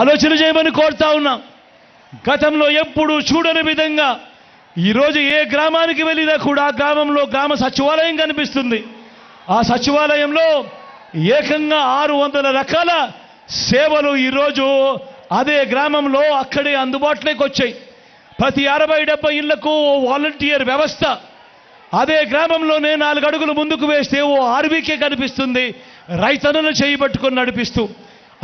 ఆలోచన చేయమని కోరుతా ఉన్నాం. గతంలో ఎప్పుడు చూడని విధంగా ఈరోజు ఏ గ్రామానికి వెళ్ళినా కూడా ఆ గ్రామంలో గ్రామ సచివాలయం కనిపిస్తుంది. ఆ సచివాలయంలో ఏకంగా ఆరు వందల రకాల సేవలు ఈరోజు అదే గ్రామంలో అక్కడే అందుబాటులోకి వచ్చాయి. ప్రతి అరవై డెబ్బై ఇళ్ళకు ఓ వాలంటీర్ వ్యవస్థ. అదే గ్రామంలోనే నాలుగు అడుగులు ముందుకు వేస్తే ఓ ఆర్బీకే కనిపిస్తుంది. రైతన్నను చేయబట్టుకొని నడిపిస్తూ.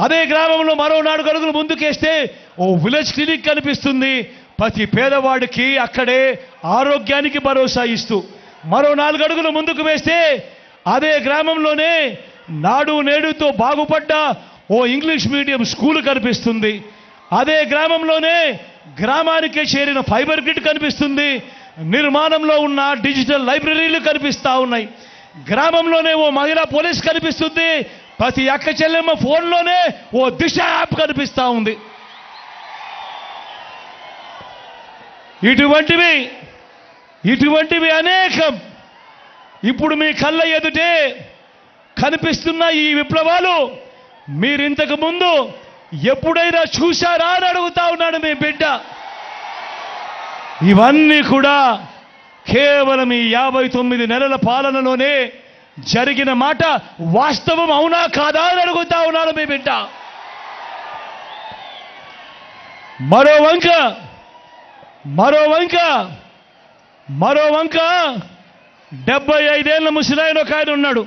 అదే గ్రామంలో మరో నాలుగు అడుగులు ముందుకేస్తే ఓ విలేజ్ క్లినిక్ కనిపిస్తుంది. ప్రతి పేదవాడికి అక్కడే ఆరోగ్యానికి భరోసా ఇస్తూ మరో నాలుగు అడుగులు ముందుకు వేస్తే అదే గ్రామంలోనే నాడు నేడుతో బాగుపడ్డ ఓ ఇంగ్లీష్ మీడియం స్కూల్ కనిపిస్తుంది. అదే గ్రామంలోనే గ్రామానికే చేరిన ఫైబర్ గ్రిడ్ కనిపిస్తుంది. నిర్మాణంలో ఉన్న డిజిటల్ లైబ్రరీలు కనిపిస్తా ఉన్నాయి. గ్రామంలోనే ఓ మహిళా పోలీస్ కనిపిస్తుంది. ప్రతి అక్క చెల్లెమ్మ ఫోన్లోనే ఓ దిశ యాప్ కనిపిస్తూ ఉంది. ఇటువంటివి ఇటువంటివి అనేకం. ఇప్పుడు మీ కళ్ళ ఎదుటే కనిపిస్తున్న ఈ విప్లవాలు మీరింతకు ముందు ఎప్పుడైనా చూశారా అని అడుగుతా ఉన్నాడు మీ బిడ్డ. ఇవన్నీ కూడా కేవలం ఈ యాభై తొమ్మిది నెలల పాలనలోనే జరిగిన మాట వాస్తవం అవునా కాదా అని అడుగుతా ఉన్నాడు మీ బిడ్డ. మరో వంక మరో వంక మరో వంక. డెబ్బై ఐదేళ్ళ ముసలాయన ఒక ఆయన ఉన్నాడు.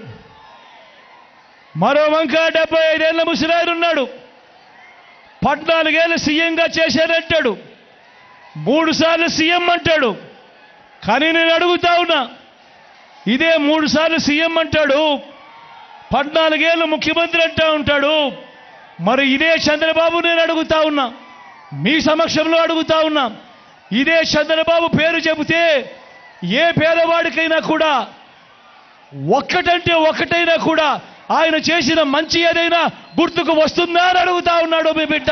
మరో వంక డెబ్బై ఐదేళ్ళ ముసలాయన ఉన్నాడు. పద్నాలుగేళ్ళు సీఎంగా చేశారంటాడు మూడు సార్లు సీఎం అంటాడు. కానీ నేను అడుగుతా ఉన్నా ఇదే మూడు సార్లు సీఎం అంటాడు పద్నాలుగేళ్ళు ముఖ్యమంత్రి అంటా ఉంటాడు మరి ఇదే చంద్రబాబు నేను అడుగుతా ఉన్నా మీ సమక్షంలో అడుగుతా ఉన్నా ఇదే చంద్రబాబు పేరు చెబితే ఏ పేదవాడికైనా కూడా ఒక్కటంటే ఒక్కటైనా కూడా ఆయన చేసిన మంచి ఏదైనా గుర్తుకు వస్తుందా అని అడుగుతా ఉన్నాడు మీ బిడ్డ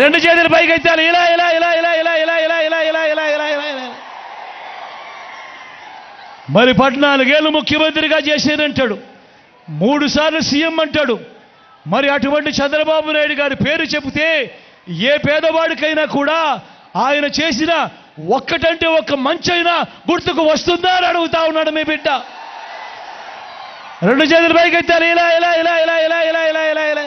రెండు చేతుల పైకి ఎత్తాలి ఇలా ఇలా ఇలా ఇలా ఇలా ఇలా ఇలా ఇలా ఇలా ఇలా ఇలా ఇలా ఇలా మరి పద్నాలుగేళ్ళు ముఖ్యమంత్రిగా చేశానంటాడు. మూడుసార్లు సీఎం అంటాడు. మరి అటువంటి చంద్రబాబు నాయుడు గారి పేరు చెబితే ఏ పేదవాడికైనా కూడా ఆయన చేసిన ఒక్కటంటే ఒక్క మంచైనా గుర్తుకు వస్తుందా అని అడుగుతా ఉన్నాడు మీ బిడ్డ. రెండు చేతులు పైకి ఎత్తారు ఇలా ఇలా ఇలా ఇలా ఇలా ఇలా ఇలా ఇలా ఇలా.